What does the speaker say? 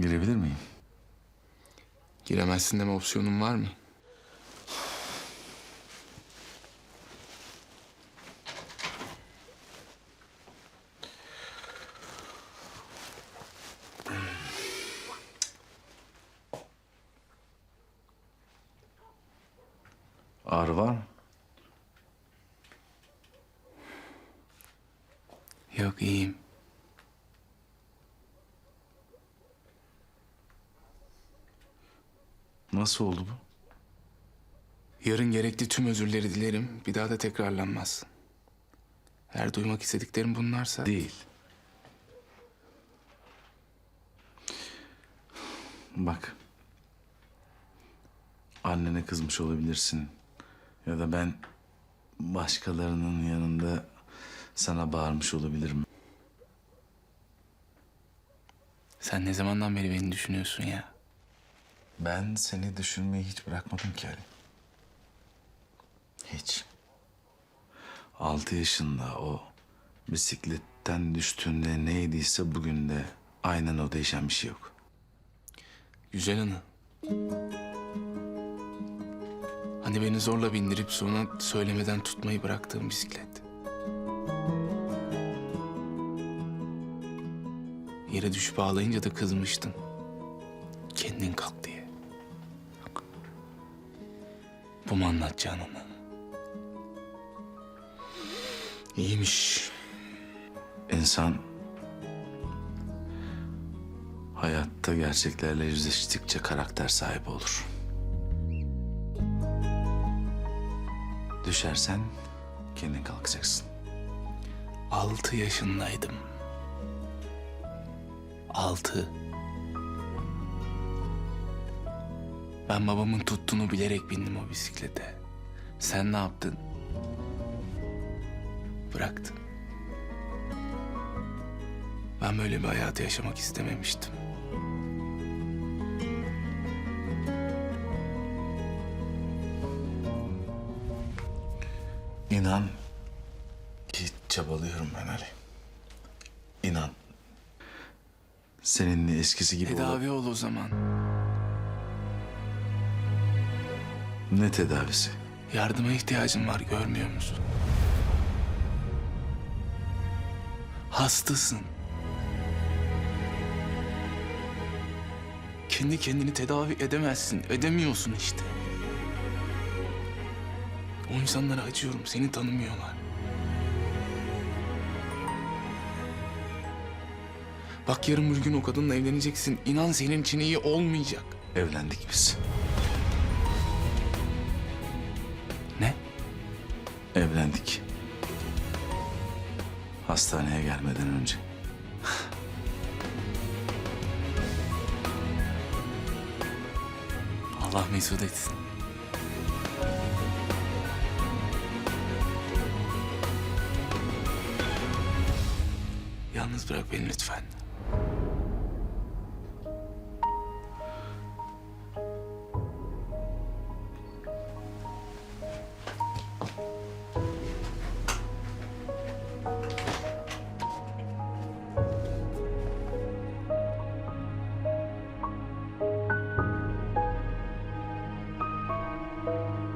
Girebilir miyim? Giremezsin deme opsiyonun var mı? Ağrı var mı? Yok iyiyim. Nasıl oldu bu? Yarın gerekli tüm özürleri dilerim. Bir daha da tekrarlanmaz. Eğer duymak istediklerim bunlarsa... Değil. Bak. Annene kızmış olabilirsin. Ya da ben başkalarının yanında sana bağırmış olabilirim. Sen ne zamandan beri beni düşünüyorsun ya? Ben seni düşünmeyi hiç bırakmadım ki Ali. Hiç. Altı yaşında o bisikletten düştüğünde neydiyse bugün de aynen o değişen bir şey yok. Güzel anı. Hani beni zorla bindirip sonra söylemeden tutmayı bıraktığım bisiklet. Yere düşüp ağlayınca da kızmıştın. Kendin kalk diye. Bu mu anlatacağın onu? İyiymiş. İnsan hayatta gerçeklerle yüzleştikçe karakter sahibi olur. Düşersen kendin kalkacaksın. Altı yaşındaydım. Altı. Ben babamın tuttuğunu bilerek bindim o bisiklete. Sen ne yaptın? Bıraktın. Ben böyle bir hayatı yaşamak istememiştim. İnan ki çabalıyorum ben Ali. İnan. Seninle eskisi gibi olup- Tedavi ol o zaman. Ne tedavisi? Yardıma ihtiyacın var görmüyor musun? Hastasın. Kendi kendini tedavi edemezsin. Edemiyorsun işte. O insanlara acıyorum. Seni tanımıyorlar. Bak yarın bir gün o kadınla evleneceksin. İnan senin için iyi olmayacak. Evlendik biz. Ne? Evlendik. Hastaneye gelmeden önce. Allah mesut etsin. Yalnız bırak beni lütfen. you